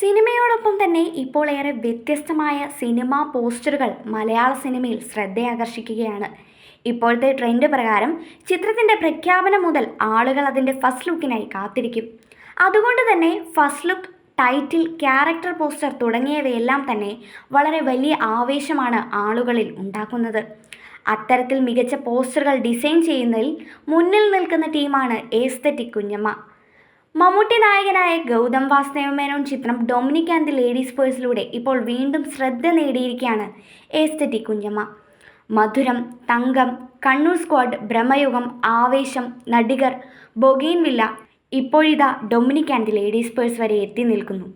സിനിമയോടൊപ്പം തന്നെ ഇപ്പോൾ ഏറെ വ്യത്യസ്തമായ സിനിമാ പോസ്റ്ററുകൾ മലയാള സിനിമയിൽ ശ്രദ്ധയാകർഷിക്കുകയാണ്. ഇപ്പോഴത്തെ ട്രെൻഡ് പ്രകാരം ചിത്രത്തിന്റെ പ്രഖ്യാപനം മുതൽ ആളുകൾ അതിന്റെ ഫസ്റ്റ് ലുക്കിനായി കാത്തിരിക്കും. അതുകൊണ്ട് തന്നെ first look title character poster തുടങ്ങിയവയെല്ലാം തന്നെ വളരെ വലിയ ആവേശമാണ് ആളുകളിൽ ഉണ്ടാക്കുന്നത്. അത്തരത്തിൽ മികച്ച പോസ്റ്ററുകൾ ഡിസൈൻ ചെയ്യുന്നതിൽ മുന്നിൽ നിൽക്കുന്ന ടീമാണ് ഏസ്തറ്റിക് കുഞ്ഞമ്മ. മമ്മൂട്ടി നായകനായ ഗൗതം വാസുദേവ മേനോൻ ചിത്രം ഡൊമിനിക് ആൻഡ് ദി ലേഡീസ് പേഴ്സിലൂടെ ഇപ്പോൾ വീണ്ടും ശ്രദ്ധ നേടിയിരിക്കുകയാണ് എസ്തറ്റിക് കുഞ്ഞമ്മ. മധുരം തങ്കം കണ്ണൂർ സ്ക്വാഡ് ബ്രഹ്മയുഗം ആവേശം നടികർ ബൊഗെയിൻവില്ല ഇപ്പോഴിതാ Dominic and the ladies purse വരെ എത്തി നിൽക്കുന്നു.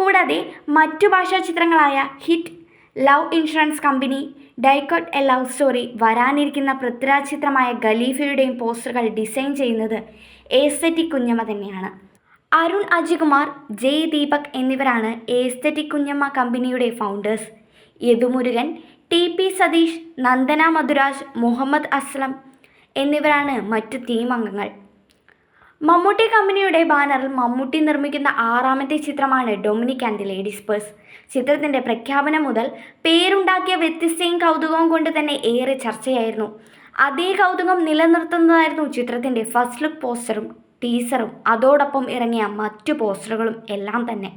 കൂടാതെ മറ്റു ഭാഷാ ചിത്രങ്ങളായ hit love insurance company dacoit a love story വരാനിരിക്കുന്ന പൃഥ്വിരാജ് ചിത്രമായ ഖലീഫയുടെയും പോസ്റ്ററുകൾ ഡിസൈൻ ചെയ്യുന്നത് എ എസ്തെറ്റിക് കുഞ്ഞമ്മ തന്നെയാണ്. അരുൺ അജികുമാർ ജെ ദീപക് എന്നിവരാണ് എ എസ്തെറ്റിക് കുഞ്ഞമ്മ കമ്പനിയുടെ founders Yadumurukan T P Satheesh Nandana Madhuraj Muhammad Aslam എന്നിവരാണ് മറ്റ് ടീം അംഗങ്ങൾ. മമ്മൂട്ടി കമ്പനിയുടെ ബാനറിൽ മമ്മൂട്ടി നിർമ്മിക്കുന്ന ആറാമത്തെ ചിത്രമാണ് Dominic and the ladies purse. ചിത്രത്തിന്റെ പ്രഖ്യാപനം മുതൽ പേരുണ്ടാക്കിയ വ്യത്യസ്തയും കൗതുകവും കൊണ്ട് തന്നെ ഏറെ ചർച്ചയായിരുന്നു. അതേ കൗതുകം നിലനിർത്തുന്നതായിരുന്നു ചിത്രത്തിന്റെ ഫസ്റ്റ് ലുക്ക് പോസ്റ്ററും ടീസറും. അതോടൊപ്പം ഇറങ്ങിയ മറ്റു പോസ്റ്ററുകളും എല്ലാം തന്നെ.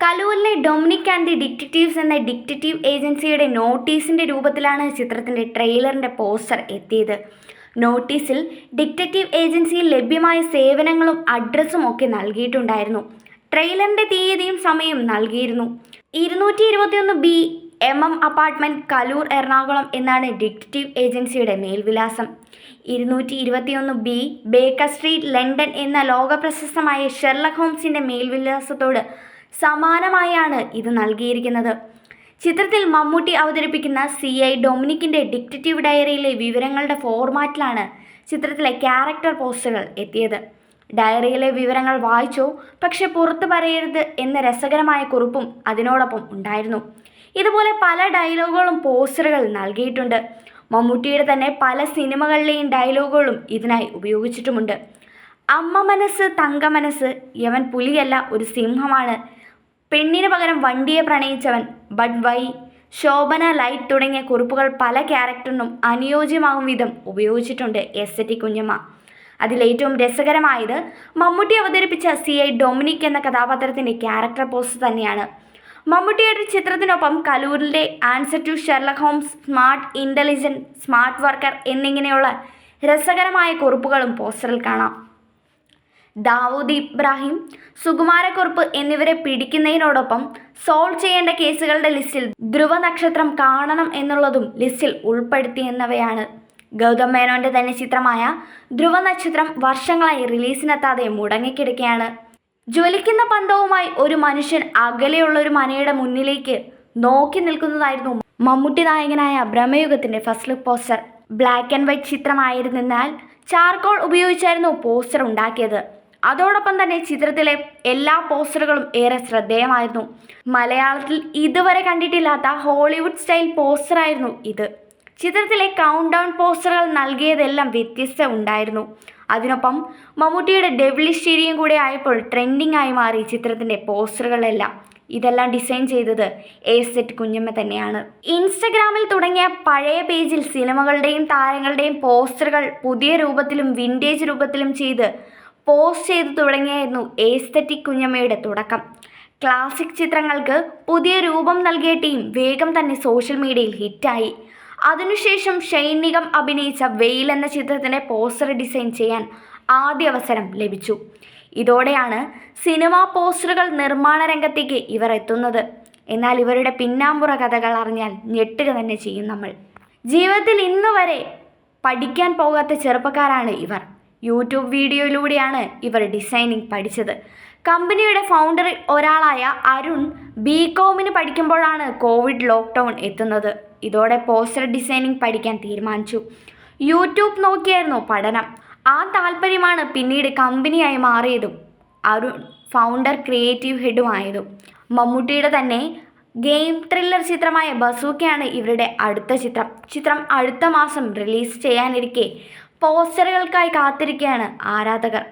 കലൂരിലെ ഡൊമിനിക് ആൻഡ് ദി ഡിറ്റക്റ്റീവ്സ് എന്ന ഡിറ്റക്റ്റീവ് ഏജൻസിയുടെ നോട്ടീസിന്റെ രൂപത്തിലാണ് ചിത്രത്തിന്റെ ട്രെയിലറിന്റെ പോസ്റ്റർ എത്തിയത്. നോട്ടീസിൽ ഡിറ്റക്റ്റീവ് ഏജൻസിയിൽ ലഭ്യമായ സേവനങ്ങളും അഡ്രസ്സും ഒക്കെ നൽകിയിട്ടുണ്ടായിരുന്നു. ട്രെയിലറിന്റെ തീയതിയും സമയവും നൽകിയിരുന്നു. ഇരുന്നൂറ്റി ഇരുപത്തിയൊന്ന് B M M apartment Kaloor Ernakulam എന്നാണ് ഡിറ്റക്റ്റീവ് ഏജൻസിയുടെ മേൽവിലാസം. ഇരുന്നൂറ്റി ഇരുപത്തിയൊന്ന് ബി ബേക്കർ സ്ട്രീറ്റ് ലണ്ടൻ എന്ന ലോകപ്രശസ്തമായ ഷെർലക് ഹോംസിന്റെ മേൽവിലാസത്തോട് സമാനമായാണ് ഇത് നൽകിയിരിക്കുന്നത്. ചിത്രത്തിൽ മമ്മൂട്ടി അവതരിപ്പിക്കുന്ന സി ഐ ഡൊമിനിക്കിന്റെ ഡിക്റ്റേറ്റീവ് ഡയറിയിലെ വിവരങ്ങളുടെ ഫോർമാറ്റിലാണ് ചിത്രത്തിലെ ക്യാരക്ടർ പോസ്റ്ററുകൾ എത്തിയത്. ഡയറിയിലെ വിവരങ്ങൾ വായിച്ചോ പക്ഷെ പുറത്തു പറയരുത് എന്ന രസകരമായ കുറിപ്പും അതിനോടൊപ്പം ഉണ്ടായിരുന്നു. ഇതുപോലെ പല ഡയലോഗുകളും പോസ്റ്ററുകൾ നൽകിയിട്ടുണ്ട്. മമ്മൂട്ടിയുടെ തന്നെ പല സിനിമകളിലെയും ഡയലോഗുകളും ഇതിനായി ഉപയോഗിച്ചിട്ടുമുണ്ട്. അമ്മ മനസ്സ് തങ്ക മനസ്സ് യവൻ പുലിയല്ല ഒരു സിംഹമാണ്. പെണ്ണിന് പകരം വണ്ടിയെ പ്രണയിച്ചവൻ. ബഡ് വൈ ശോഭന ലൈറ്റ് തുടങ്ങിയ കുറിപ്പുകൾ പല ക്യാരക്ടറിനും അനുയോജ്യമാകും വിധം ഉപയോഗിച്ചിട്ടുണ്ട് എസ് ടി കുഞ്ഞമ്മ. അതിലേറ്റവും രസകരമായത് മമ്മൂട്ടി അവതരിപ്പിച്ച സി ഐ ഡൊമിനിക് എന്ന കഥാപാത്രത്തിന്റെ ക്യാരക്ടർ പോസ്റ്റ് തന്നെയാണ്. മമ്മൂട്ടിയുടെ ചിത്രത്തിനൊപ്പം കലൂരിന്റെ answer to Sherlock Holmes smart intelligent smart worker എന്നിങ്ങനെയുള്ള രസകരമായ കുറിപ്പുകളും പോസ്റ്ററിൽ കാണാം. ദാവൂദ് ഇബ്രാഹിം സുകുമാരക്കുറുപ്പ് എന്നിവരെ പിടിക്കുന്നതിനോടൊപ്പം സോൾവ് ചെയ്യേണ്ട കേസുകളുടെ ലിസ്റ്റിൽ ധ്രുവ നക്ഷത്രം കാണണം എന്നുള്ളതും ലിസ്റ്റിൽ ഉൾപ്പെടുത്തിയെന്നവയാണ്. ഗൗതം മേനോന്റെ തന്നെ ചിത്രമായ ധ്രുവ നക്ഷത്രം വർഷങ്ങളായി റിലീസിനെത്താതെ മുടങ്ങിക്കിടക്കുകയാണ്. ജ്വലിക്കുന്ന പന്തവുമായി ഒരു മനുഷ്യൻ അകലെയുള്ള ഒരു മനയുടെ മുന്നിലേക്ക് നോക്കി നിൽക്കുന്നതായിരുന്നു മമ്മൂട്ടി നായകനായ ബ്രഹ്മയുഗത്തിന്റെ first look poster. Black and white ചിത്രമായിരുന്നാൽ charcoal ഉപയോഗിച്ചായിരുന്നു പോസ്റ്റർ ഉണ്ടാക്കിയത്. അതോടൊപ്പം തന്നെ ചിത്രത്തിലെ എല്ലാ പോസ്റ്ററുകളും ഏറെ ശ്രദ്ധേയമായിരുന്നു. മലയാളത്തിൽ ഇതുവരെ കണ്ടിട്ടില്ലാത്ത ഹോളിവുഡ് സ്റ്റൈൽ പോസ്റ്ററായിരുന്നു ഇത്. ചിത്രത്തിലെ കൗണ്ട് ഡൗൺ പോസ്റ്ററുകൾ നൽകിയതെല്ലാം വ്യത്യസ്ത ഉണ്ടായിരുന്നു. അതിനൊപ്പം മമ്മൂട്ടിയുടെ ഡെവിളിഷ് ചിരിയും കൂടെ ആയപ്പോൾ ട്രെൻഡിങ് ആയി മാറി ചിത്രത്തിന്റെ പോസ്റ്ററുകളെല്ലാം. ഇതെല്ലാം ഡിസൈൻ ചെയ്തത് എ സെറ്റ് കുഞ്ഞമ്മ തന്നെയാണ്. ഇൻസ്റ്റഗ്രാമിൽ തുടങ്ങിയ പഴയ പേജിൽ സിനിമകളുടെയും താരങ്ങളുടെയും പോസ്റ്ററുകൾ പുതിയ രൂപത്തിലും വിന്റേജ് രൂപത്തിലും ചെയ്ത് പോസ്റ്റ് ചെയ്തു തുടങ്ങിയായിരുന്നു ഏസ്തറ്റിക് കുഞ്ഞമ്മയുടെ തുടക്കം. ക്ലാസിക് ചിത്രങ്ങൾക്ക് പുതിയ രൂപം നൽകിയ ടീം വേഗം തന്നെ സോഷ്യൽ മീഡിയയിൽ ഹിറ്റായി. അതിനുശേഷം ഷൈനികം അഭിനയിച്ച വെയിൽ എന്ന ചിത്രത്തിന്റെ പോസ്റ്റർ ഡിസൈൻ ചെയ്യാൻ ആദ്യ അവസരം ലഭിച്ചു. ഇതോടെയാണ് സിനിമാ പോസ്റ്ററുകൾ നിർമ്മാണ രംഗത്തേക്ക് ഇവർ എത്തുന്നത്. എന്നാൽ ഇവരുടെ പിന്നാമ്പുറ കഥകൾ അറിഞ്ഞാൽ ഞെട്ടുക തന്നെ ചെയ്യും നമ്മൾ. ജീവിതത്തിൽ ഇന്നുവരെ പഠിക്കാൻ പോകാത്ത ചെറുപ്പക്കാരാണ് ഇവർ. യൂട്യൂബ് വീഡിയോയിലൂടെയാണ് ഇവർ ഡിസൈനിങ് പഠിച്ചത്. കമ്പനിയുടെ ഫൗണ്ടറിൽ ഒരാളായ അരുൺ ബി കോമിന് പഠിക്കുമ്പോഴാണ് കോവിഡ് ലോക്ക്ഡൗൺ എത്തുന്നത്. ഇതോടെ പോസ്റ്റർ ഡിസൈനിങ് പഠിക്കാൻ തീരുമാനിച്ചു. യൂട്യൂബ് നോക്കിയായിരുന്നു പഠനം. ആ താല്പര്യമാണ് പിന്നീട് കമ്പനിയായി മാറിയതും അരുൺ ഫൗണ്ടർ ക്രിയേറ്റീവ് ഹെഡുമായതും മമ്മൂട്ടിയുടെ തന്നെ ഗെയിം ത്രില്ലർ ചിത്രമായ ബസൂക്കയാണ് ഇവരുടെ അടുത്ത ചിത്രം. ചിത്രം അടുത്ത മാസം റിലീസ് ചെയ്യാനിരിക്കെ പോസ്റ്ററുകൾക്കായി കാത്തിരിക്കുകയാണ് ആരാധകർ.